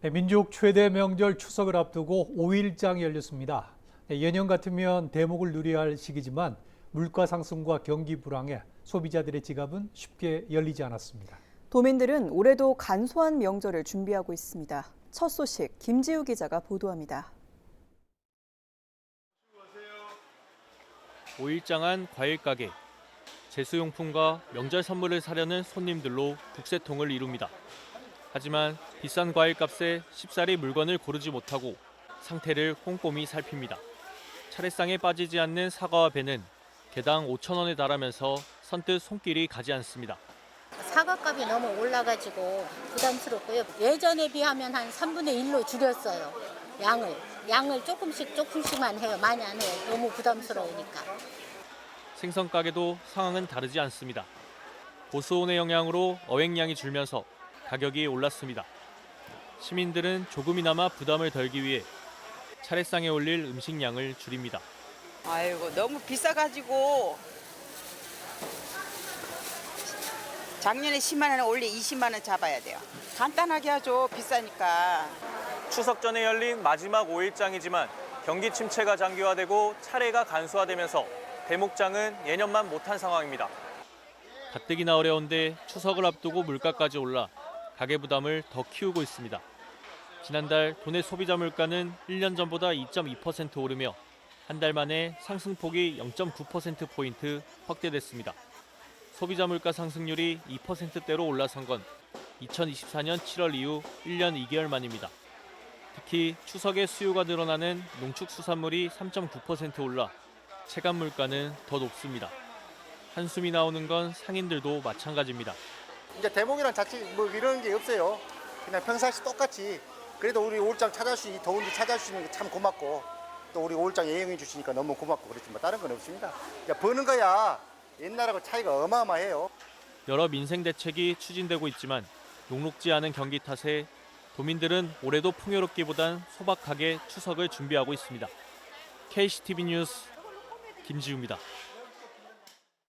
네, 민족 최대 명절 추석을 앞두고 5일장이 열렸습니다. 네, 예년 같으면 대목을 누려야 할 시기지만 물가 상승과 경기 불황에 소비자들의 지갑은 쉽게 열리지 않았습니다. 도민들은 올해도 간소한 명절을 준비하고 있습니다. 첫 소식 김지우 기자가 보도합니다. 오일장한 과일 가게, 제수용품과 명절 선물을 사려는 손님들로 북새통을 이룹니다. 하지만 비싼 과일 값에 쉽사리 물건을 고르지 못하고 상태를 꼼꼼히 살핍니다. 차례상에 빠지지 않는 사과와 배는 개당 5천 원에 달하면서 선뜻 손길이 가지 않습니다. 사과값이 너무 올라가지고 부담스럽고요. 예전에 비하면 한 3분의 1로 줄였어요. 양을. 양을 조금씩 조금씩만 해요. 많이 안 해요. 너무 부담스러우니까. 생선 가게도 상황은 다르지 않습니다. 고수온의 영향으로 어획량이 줄면서 가격이 올랐습니다. 시민들은 조금이나마 부담을 덜기 위해 차례상에 올릴 음식량을 줄입니다. 아이고 너무 비싸가지고 작년에 10만 원 올해 20만 원 잡아야 돼요. 간단하게 하죠. 비싸니까. 추석 전에 열린 마지막 5일장이지만 경기 침체가 장기화되고 차례가 간소화되면서 대목장은 예년만 못한 상황입니다. 가뜩이나 어려운데 추석을 앞두고 물가까지 올라 가계 부담을 더 키우고 있습니다. 지난달 도내 소비자 물가는 1년 전보다 2.2% 오르며 한 달 만에 상승폭이 0.9%포인트 확대됐습니다. 소비자 물가 상승률이 2%대로 올라선 건 2024년 7월 이후 1년 2개월 만입니다. 특히 추석에 수요가 늘어나는 농축수산물이 3.9% 올라 체감 물가는 더 높습니다. 한숨이 나오는 건 상인들도 마찬가지입니다. 이제 대목이란 자체 뭐 이런 게 없어요. 그냥 평상시 똑같이 그래도 우리 올장 찾아주시 이 더운데 찾아주시는 게 참 고맙고 또 우리 올장 예영해 주시니까 너무 고맙고 그렇지만 다른 건 없습니다. 이제 버는 거야 옛날하고 차이가 어마어마해요. 여러 민생 대책이 추진되고 있지만 녹록지 않은 경기 탓에 도민들은 올해도 풍요롭기보단 소박하게 추석을 준비하고 있습니다. KCTV 뉴스 김지우입니다.